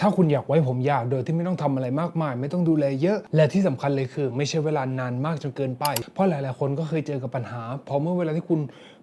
ถ้าคุณอยากไว้ผมยาวโดยที่ไม่ต้องทำอะไรมากมาย ไม่ต้องดูแลเยอะ และที่สำคัญเลยคือ ไม่ใช่เวลานานมากจนเกินไป เพราะหลาย ๆ คนก็เคยเจอกับปัญหาพอเมื่อเวลาที่คุณ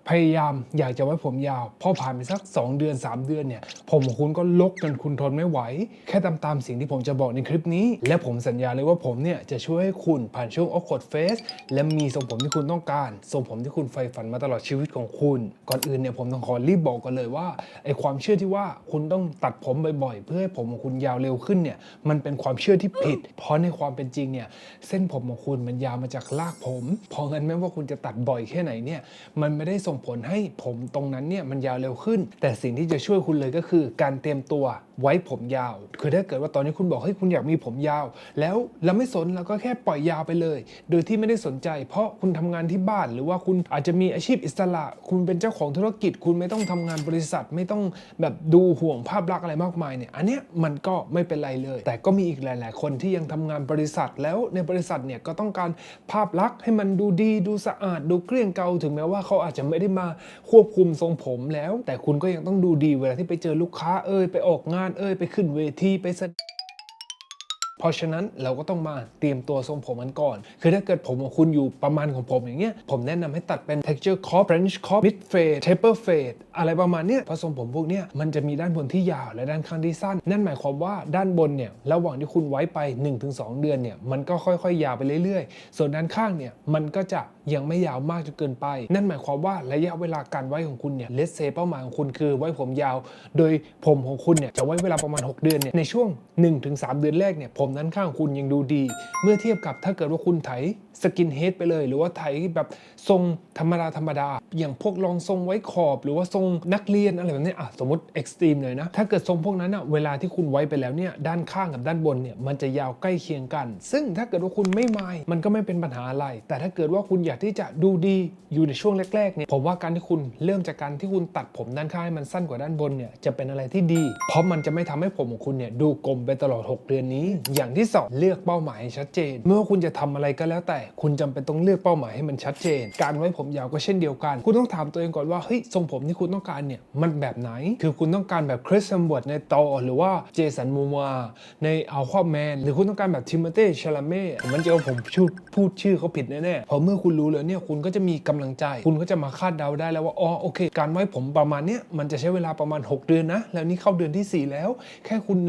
พยายามอยากจะไว้ผมยาว พอผ่านไปสัก 2 เดือน 3 เดือนเนี่ย ผมของคุณก็ลกจนคุณทนไม่ไหว แค่ตามตามสิ่งที่ผมจะบอกในคลิปนี้ และผมสัญญาเลยว่าผมเนี่ยจะช่วยให้คุณผ่านช่วงออ w ดเฟสและมีทรงผมที่คุณต้องการ ทรงผมที่คุณใฝ่ฝันมาตลอดชีวิตของคุณ ก่อนอื่นเนี่ยผมต้องขอรีบบอกกันเลยว่าไอความเชื่อที่ว่าคุณต้องตัดผมบ่อยๆ เพื่อให้ผมของคุณยาวเร็วขึ้นเนี่ยมันเป็นความเชื่อที่ผิด เพราะในความเป็นจริงเนี่ยเส้นผมของคุณมันยาวมาจากรากผม เพราะงั้นไม่ว่าคุณจะตัดบ่อยแค่ไหนเนี่ยมันไม่ได้ส่งผลให้ผมตรงนั้นเนี่ยมันยาวเร็วขึ้น แต่สิ่งที่จะช่วยคุณเลยก็คือ การเตรียมตัวไว้ผมยาว คือถ้าเกิดว่าตอนนี้คุณบอกเฮ้ยคุณอยากมีผมยาว แล้วเราไม่สนเราก็แค่ปล่อยยาวไปเลย โดยที่ไม่ได้สนใจ เพราะคุณทำงานที่บ้าน หรือว่าคุณอาจจะมีอาชีพอิสระ คุณเป็นเจ้าของธุรกิจ คุณไม่ต้องทำงานบริษัท ไม่ต้องแบบดูห่วงภาพลักษณ์อะไรมากมายเนี่ยอันเนี้ยมันก็ไม่เป็นไรเลย แต่ก็มีอีกหลาย ๆ คนที่ยังทำงานบริษัทแล้วในบริษัทเนี่ยก็ต้องการภาพลักษณ์ให้มันดูดีดูสะอาดดูเกลี้ยงเกลาถึงแม้ว่าเขาอาจจะไม่ได้มาควบคุมทรงผมแล้ว แต่คุณก็ยังต้องดูดีเวลาที่ไปเจอลูกค้าเอ่ยไปออกงานเอ่ยไปขึ้นเวทีไปแสดเพราะฉะนั้นเราก็ต้องมาเตรียมตัวทรงผมกันก่อน คือถ้าเกิดผมของคุณอยู่ประมาณของผมอย่างเงี้ย ผมแนะนำให้ตัดเป็น texture crop French crop mid fade taper fade อะไรประมาณเนี้ยเพราะทรงผมพวกเนี้ยมันจะมีด้านบนที่ยาวและด้านข้างที่สั้น นั่นหมายความว่าด้านบนเนี่ยระหว่างที่คุณไว้ไป 1-2 เดือนเนี่ยมันก็ค่อยๆ ยาวไปเรื่อยๆ ส่วนด้านข้างเนี่ยมันก็จะยังไม่ยาวมากจนเกินไป นั่นหมายความว่าระยะเวลาการไว้ของคุณเนี่ยเลสเซเป้าหมายของคุณคือไว้ผมยาว โดยผมของคุณเนี่ยจะไว้เวลาประมาณ 6 เดือนเนี่ยในช่วง 1-3 เดือนแรกเนี่ยผมด้นข้างคุณยังดูดี เมื่อเทียบกับถ้าเกิดว่าคุณไถสกินเฮดไปเลย หรือว่าไถแบบทรงธรรมดาธรรมดา อย่างพวกรองทรงไว้ขอบ หรือว่าทรงนักเรียนอะไรแบบนี้อะสมมติเอ็กซ์ตรีมเลยนะถ้าเกิดทรงพวกนั้นอะเวลาที่คุณไว้ไปแล้วเนี่ยด้านข้างกับด้านบนเนี่ยมันจะยาวใกล้เคียงกัน ซึ่งถ้าเกิดว่าคุณไม่มายมันก็ไม่เป็นปัญหาอะไร แต่ถ้าเกิดว่าคุณอยากที่จะดูดีอยู่ในช่วงแรกๆเนี่ยผมว่าการที่คุณเริ่มจากการที่คุณตัดผมด้านข้างให้มันสั้นกว่าด้านบนเนี่ยจะเป็นอะไรที่ดี เพราะมันจะไม่ทำให้ผมของคุณเนี่ยดูกลมไปตลอด 6 เดือนนี้ อย่างที่สองเลือกเป้าหมายให้ชัดเจน เมื่อคุณจะทำอะไรก็แล้วแต่ คุณจำเป็นต้องเลือกเป้าหมายให้มันชัดเจน การไว้ผมยาวก็เช่นเดียวกัน คุณต้องถามตัวเองก่อนว่าเฮ้ยทรงผมที่คุณต้องการเนี่ยมันแบบไหน คือคุณต้องการแบบคริสซัมบวดในตอหรือว่าเจสันมูมาในอัลควาแมนหรือคุณต้องการแบบทิมเต้ชาลาเม่มันจะเอาผมพูดพูดชื่อเขาผิดแน่ๆเพราะเมื่อคุณรู้แล้วเนี่ยคุณก็จะมีกำลังใจ คุณก็จะมาคาดเดาได้แล้วว่าอ๋อโอเค การไว้ผมประมาณเนี้ยมันจะใช้เวลาประมาณ 6 เดือนนะแล้วนี่เข้าเดือนทีสี่4 แล้ว แค่คุณ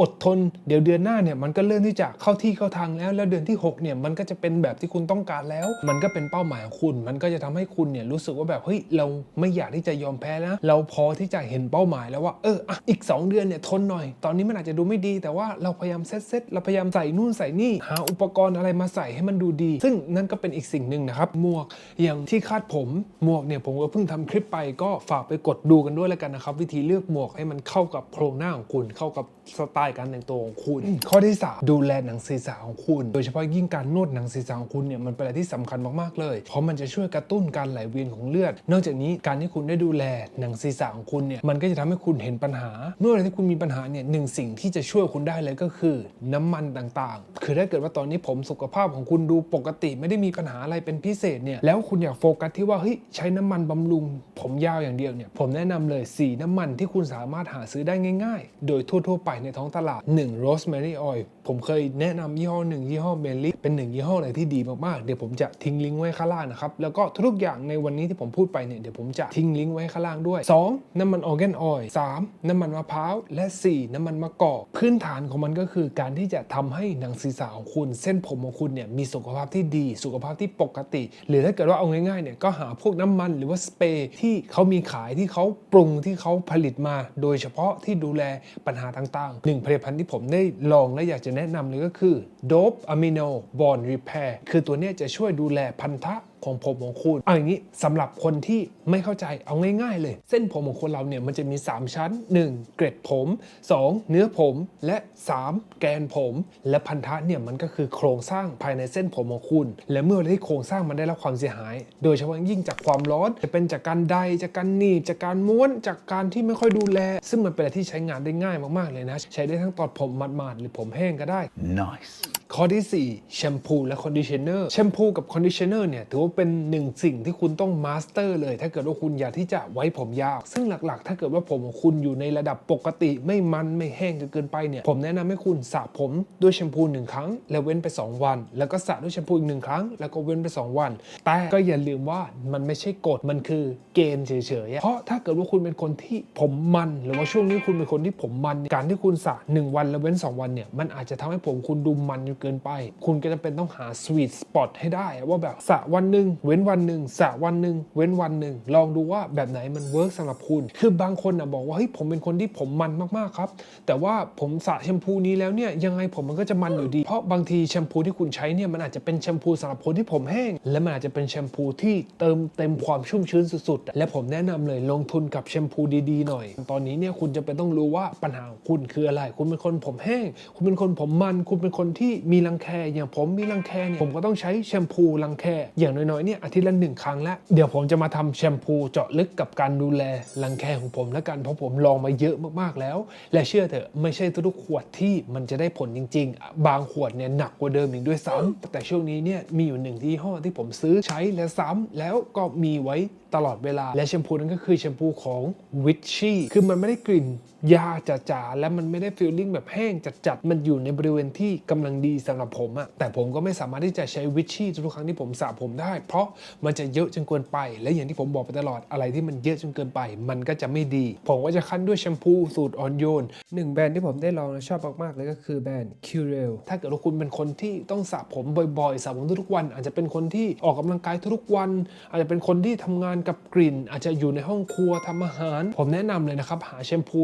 อดทนเดี๋ยวเดือนหน้าเนี่ยมันก็เริ่มที่จะเข้าที่เข้าทางแล้ว แล้วเดือนที่6เนี่ยมันก็จะเป็นแบบที่คุณต้องการแล้ว มันก็เป็นเป้าหมายของคุณ มันก็จะทำให้คุณเนี่ยรู้สึกว่าแบบเฮ้ยเราไม่อยากที่จะยอมแพ้นะเราพอที่จะเห็นเป้าหมายแล้วว่าเอออะอีก 2 เดือนเนี่ยทนหน่อย ตอนนี้มันอาจจะดูไม่ดี แต่ว่าเราพยายามเซตเซตเราพยายามใส่นู่นใส่นี่หาอุปกรณ์อะไรมาใส่ให้มันดูดี ซึ่งนั่นก็เป็นอีกสิ่งหนึ่งนะครับหมวกอย่างที่คาดผมหมวกเนี่ยผมก็เพิ่งทำคลิปไปก็ฝากไปกดดูกันด้วยแล้วกันนะครับวิธีเลือกหมวกให้มันเข้ากับโครงหน้าของคุณเข้ากับสไตลการแต่งตัวของคุณ ข้อที่สามดูแลหนังศีรษะของคุณ โดยเฉพาะยิ่งการนวดหนังศีรษะของคุณเนี่ยมันเป็นอะไรที่สำคัญมากๆเลย เพราะมันจะช่วยกระตุ้นการไหลเวียนของเลือด นอกจากนี้การที่คุณได้ดูแลหนังศีรษะของคุณเนี่ยมันก็จะทำให้คุณเห็นปัญหา เมื่อเวลาที่คุณมีปัญหาเนี่ยหนึ่งสิ่งที่จะช่วยคุณได้เลยก็คือ น้ำมันต่างๆ คือถ้าเกิดว่าตอนนี้ผมสุขภาพของคุณดูปกติไม่ได้มีปัญหาอะไรเป็นพิเศษเนี่ยแล้วคุณอยากโฟกัสที่ว่าเฮ้ยใช้น้ำมันบำรุง ผมยาวอย่างเดียวเนี่ยผมแนะนำเลยสีน้ำมันที่คุณสามารถหาซื้อได้ง่าย ๆ โดยทั่ว ๆ ไปในท้องตลาด1 rosemary oil ผมเคยแนะนำยี่ห้อหนึ่งยี่ห้อเมลิเป็นหนึ่งยี่ห้อเลยที่ดีมากๆ เดี๋ยวผมจะทิ้งลิงก์ไว้ข้างล่างนะครับ แล้วก็ทุกอย่างในวันนี้ที่ผมพูดไปเนี่ยเดี๋ยวผมจะทิ้งลิงก์ไว้ข้างล่างด้วย 2. น้ำมันออร์แกนออยล์ 3. น้ำมันมะพร้าวและ 4. น้ำมันมะกอกพื้นฐานของมันก็คือการที่จะทำให้หนังศีรษะของคุณ เส้นผมของคุณเนี่ยมีสุขภาพที่ดี สุขภาพที่ปกติ หรือถ้าเกิดว่าเอาง่ายๆเนี่ยก็หาพวกน้ำมันหรือว่าสเปรย์ที่เขามีขายที่เขาปรุงที่เขาผลิตมา โดยเฉพาะที่ดูแลปัญหาต่างๆหนึ่งผลิตภัณฑ์ที่ผมได้ลองและอยากจะแนะนำเลยก็คือ Dope Amino Bond Repair คือตัวนี้จะช่วยดูแลพันธะ ของผมของคุณ เอาอย่างนี้สำหรับคนที่ไม่เข้าใจเอาง่าย ๆ เลย เส้นผมของคนเราเนี่ยมันจะมี 3 ชั้น 1. เกร็ดผม 2. เนื้อผมและ 3. แกนผม และพันธะเนี่ยมันก็คือโครงสร้างภายในเส้นผมของคุณ และเมื่อที่โครงสร้างมันได้รับความเสียหาย โดยเฉพาะยิ่งจากความร้อน จะเป็นจากการใดจากการหนีบจากการม้วน จากการที่ไม่ค่อยดูแล ซึ่งมันเป็นอะไรที่ใช้งานได้ง่ายมากๆเลยนะ ใช้ได้ทั้งตอนผมหมาดๆหรือผมแห้งก็ได้ Nice. ข้อที่ 4 แชมพูและคอนดิชเนอร์ แชมพูกับคอนดิชเนอร์เนี่ยถือว่าเป็นหนึ่งสิ่งที่คุณต้องมาสเตอร์เลย ถ้าเกิดว่าคุณอยากที่จะไว้ผมยาว ซึ่งหลักๆ ถ้าเกิดว่าผมของคุณอยู่ในระดับปกติ ไม่มันไม่แห้งจนเกินไปเนี่ย ผมแนะนำให้คุณสระผมด้วยแชมพูหนึ่งครั้ง แล้วเว้นไป 2 วัน แล้วก็สระด้วยแชมพูอีกหนึ่งครั้ง แล้วก็เว้นไป 2 วัน แต่ก็อย่าลืมว่ามันไม่ใช่กฎ มันคือเกณฑ์เฉยๆ เพราะถ้าเกิดว่าคุณเป็นคนที่ผมมัน หรือว่าช่วงนี้คุณเป็นคนที่ผมมัน การที่คุณสระหนึ่งวันแล้วเว้น 2 วันเนี่ย มันอาจจะทำให้ผมคุณดูมันจนเกินไป คุณก็จะเป็นต้องหาสวีทสปอตให้ได้ ว่าแบบสระวันหนึ่งเว้นวันหนึ่งสระวันหนึ่งเว้นวันหนึ่งลองดูว่าแบบไหนมันเวิร์กสำหรับคุณ คือบางคนอะบอกว่าเฮ้ยผมเป็นคนที่ผมมันมากๆครับ แต่ว่าผมสระแชมพูนี้แล้วเนี่ยยังไงผมมันก็จะมันอยู่ดี เพราะบางทีแชมพูที่คุณใช้เนี่ยมันอาจจะเป็นแชมพูสำหรับคนที่ผมแห้ง และมันอาจจะเป็นแชมพูที่เติมเต็มความชุ่มชื้นสุดๆ และผมแนะนำเลยลงทุนกับแชมพูดีๆหน่อย ตอนนี้เนี่ยคุณจะเป็นต้องรู้ว่าปัญหาของคุณคืออะไร คุณเป็นคนผมแห้ง คุณเป็นคนผมมัน คุณเป็นคนที่มีรังแคอย่างผมมีรังแคเนี่ยผมก็ต้องใช้แชมพูรังแคอย่างน้อยๆเนี่ยอาทิตย์ละหนึ่งครั้งแล้วเดี๋ยวผมจะมาทำแชมพูเจาะลึกกับการดูแลรังแคของผมแล้วกันเพราะผมลองมาเยอะมากๆแล้ว และเชื่อเถอะไม่ใช่ทุกขวดที่มันจะได้ผลจริง ๆ บางขวดเนี่ยหนักกว่าเดิมอีกด้วยซ้ำแต่ช่วงนี้เนี่ยมีอยู่หนึ่งที่ห้อที่ผมซื้อใช้และซ้ำแล้วก็มีไว้ตลอดเวลา และแชมพูนั้นก็คือแชมพูของวิชชี่คือมันไม่ได้กลิ่นยาจ๋าๆและมันไม่ได้ฟีลลิ่งแบบแห้งจัดๆมันอยู่ในบริเวณที่กำลังดีสำหรับผมอะแต่ผมก็ไม่สามารถที่จะใช้วิชชี่ทุกครั้งที่ผมสระผมได้ เพราะมันจะเยอะจนเกินไป และอย่างที่ผมบอกไปตลอดอะไรที่มันเยอะจนเกินไป มันก็จะไม่ดี ผมก็จะคั้นด้วยแชมพูสูตรอ่อนโยนหนึ่งแบรนด์ที่ผมได้ลองและชอบมากๆเลยก็คือแบรนด์ Curel ถ้าเกิดว่าคุณเป็นคนที่ต้องสระผมบ่อยๆสระผมทุกวัน อาจจะเป็นคนที่ออกกำลังกายทุกวัน อาจจะเป็นคนที่ทำงานกับกลิ่น อาจจะอยู่ในห้องครัวทำอาหาร ผมแนะนำเลยนะครับหาแชมพู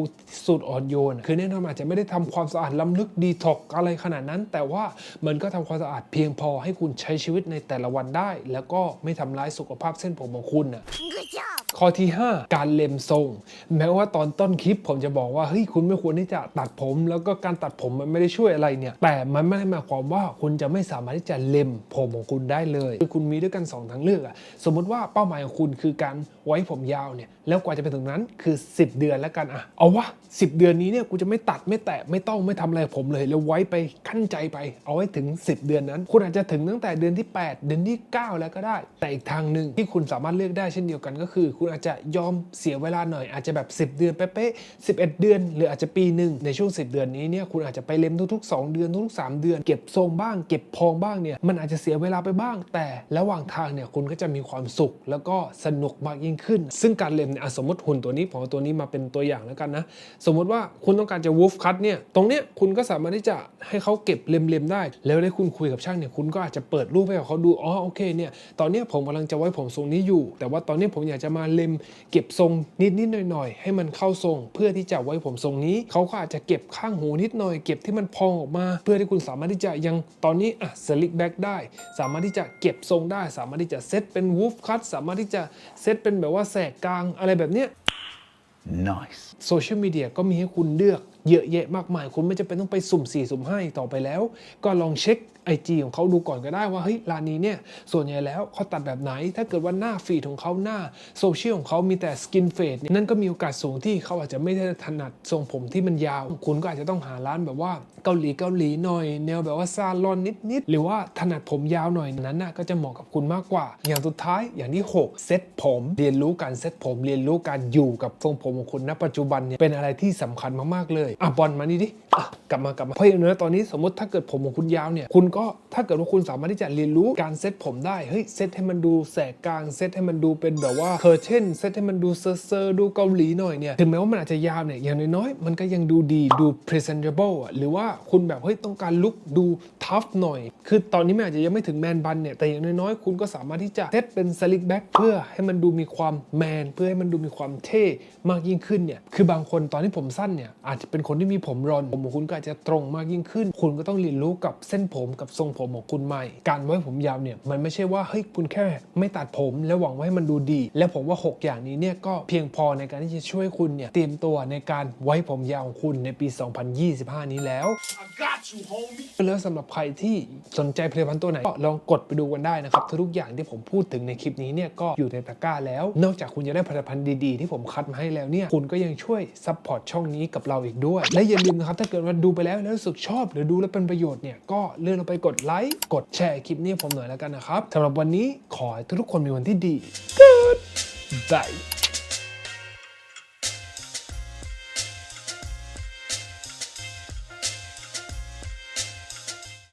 สูตรอ่อนโยนคือแน่นอนอาจจะไม่ได้ทำความสะอาดล้ำลึกดีท็อกอะไรขนาดนั้น แต่ว่ามันก็ทำความสะอาดเพียงพอให้คุณใช้ชีวิตในแต่ละวันได้ แล้วก็ไม่ทำร้ายสุขภาพเส้นผมของคุณน่ะ Good job. ข้อที่ 5 การเล็มทรง แม้ว่าตอนต้นคลิปผมจะบอกว่าเฮ้ยคุณไม่ควรที่จะตัดผม แล้วก็การตัดผมมันไม่ได้ช่วยอะไรเนี่ย แต่มันไม่ได้หมายความว่าคุณจะไม่สามารถที่จะเล็มผมของคุณได้เลยคือคุณมีด้วยกัน 2 ทางเลือกอะสมมติว่าเป้าหมายของคุณคือการไว้ผมยาวเนี่ยแล้วกว่าจะไปถึงนั้นคือ 10 เดือนแล้วกันอะเอาวะ10 เดือนนี้เนี่ยกูจะไม่ตัดไม่แตะไม่ต้องไม่ทำอะไรกับผมเลย แล้วไว้ไปขั้นใจไปเอาไว้ถึง 10 เดือนนั้น คุณอาจจะถึงตั้งแต่เดือนที่ 8 เดือนที่ 9 แล้วก็ได้ แต่อีกทางหนึ่งที่คุณสามารถเลือกได้เช่นเดียวกันก็คือ คุณอาจจะยอมเสียเวลาหน่อยอาจจะแบบ 10 เดือนเป๊ะๆ11 เดือน หรืออาจจะปีหนึ่งในช่วง 10 เดือนนี้เนี่ยคุณอาจจะไปเล็มทุกๆ 2 เดือนทุกๆ 3 เดือนเก็บทรงบ้าง เก็บพองบ้างเนี่ยมันอาจจะเสียเวลาไปบ้าง แต่ระหว่างทางเนี่ยคุณก็จะมีความสุขแล้วก็สนุกมากยิ่งขึ้น ซึ่งการเล็มเนี่ยสมมติหุ่นตัวนี้ผมเอตัวนี้มาเป็นตัวอย่างแล้วกันนะสมมติว่าคุณต้องการจะวูฟคัตเนี่ยตรงเนี้ยคุณก็สามารถที่จะให้เขาเก็บเล็มๆได้ แล้วได้คุณคุยกับช่างเนี่ยคุณก็อาจจะเปิดรูปให้กับเขาดูอ๋อโอเคเนี่ยตอนนี้ผมกำลังจะไว้ผมทรงนี้อยู่ แต่ว่าตอนนี้ผมอยากจะมาเล็มเก็บทรงนิดๆหน่อยๆ ให้มันเข้าทรง เพื่อที่จะไว้ผมทรงนี้เขาก็อาจจะเก็บข้างหูนิดหน่อย เก็บที่มันพองออกมา เพื่อที่คุณสามารถที่จะยังตอนนี้อะสลิกแบ็กได้ สามารถที่จะเก็บทรงได้ สามารถที่จะเซตเป็นวูฟคัตสามารถที่จะเซตเป็นแบบว่าแสกกลางอะไรแบบเนี้ย Nice. โซเชียลมีเดียก็มีให้คุณเลือกเยอะแยะมากมาย คุณไม่จำเป็นต้องไปสุ่ม4 สุ่ม5อีกต่อไปแล้ว ก็ลองเช็ค ไอจของเขาดูก่อนก็ได้ว่าเฮ้ยร้านนี้เนี่ยส่วนใหญ่แล้วเขาตัดแบบไหน ถ้าเกิดว่าหน้าฟีดของเขาหน้าโซเชียลของเขามีแต่สกินเฟดนั่นก็มีโอกาสสูงที่เขาอาจจะไม่ได้ถนัดทรงผมที่มันยาว คุณก็อาจจะต้องหาร้านแบบว่าเกาหลีเกาหลีหน่อย แนวแบบว่าซาลอนนิดๆหรือว่าถนัดผมยาวหน่อยนั้นน่ะก็จะเหมาะกับคุณมากกว่า อย่างสุดท้ายอย่างที่ 6 เซ็ตผมเรียนรู้การเซ็ตผม เรียนรู้การอยู่กับทรงผมของคุณณปัจจุบันเนี่ยเป็นอะไรที่สำคัญมากๆเลยอะบอลมานี่ดิ กลับมากลับมาเพราะอย่างน้อยตอนนี้สมมติถ้าเกิดผมของคุณยาวเนี่ยคุณก็ถ้าเกิดว่าคุณสามารถที่จะเรียนรู้การเซตผมได้เฮ้ยเซตให้มันดูแสกกลางเซตให้มันดูเป็นแบบว่าเคอร์เทนเซตให้มันดูเซอร์เซอร์ดูเกาหลีหน่อยเนี่ยถึงแม้ว่ามันอาจจะยาวเนี่ยอย่างน้อยๆมันก็ยังดูดีดู presentable อะหรือว่าคุณแบบเฮ้ยต้องการลุคดูทัฟหน่อย คือตอนนี้มันอาจจะยังไม่ถึงแมนบันเนี่ยแต่อย่างน้อยๆคุณก็สามารถที่จะเซตเป็นสลิกแบ็คเพื่อให้มันดูมีความแมนเพื่อให้มันดูมีความเท่มากยิ่งขึ้นเนี่ยคือบางคนตอนที่ผมสั้นเนี่ยอาจจะเป็นคนที่มีผมรอนผมของคุณก็อาจจะตรงมากยิ่งขึ้น คุณก็ต้องเรียนรู้กับเส้นผมกับทรงผมของคุณใหม่ การไว้ผมยาวเนี่ยมันไม่ใช่ว่าเฮ้ยคุณแค่ไม่ตัดผม แล้วหวังว่าให้มันดูดี และผมว่า 6 อย่างนี้เนี่ยก็เพียงพอในการที่จะช่วยคุณเนี่ยเตรียมตัวในการไว้ผมยาวของคุณในปี 2025 นี้แล้ว I got แล้วสำหรับใครที่สนใจผลิตภัณฑ์ตัวไหนก็ลองกดไปดูกันได้นะครับทุกๆอย่างที่ผมพูดถึงในคลิปนี้เนี่ยก็อยู่ในตะกร้าแล้ว นอกจากคุณจะได้ผลิตภัณฑ์ดีๆ ที่ผมคัดมาให้แล้วเนี่ยคุณก็ยังช่วยซัพพอร์ตช่องนี้กับเราอีกด้วย และอย่าลืมนะครับถ้าเกิดว่าดูไปแล้วแล้วรู้สึกชอบ หรือดูแล้วเป็นประโยชน์เนี่ยก็เลื่อนลงไปกดไลค์กดแชร์คลิปนี้ผมหน่อยแล้วกันนะครับสำหรับวันนี้ขอให้ทุกคนมีวันที่ดี Goodbye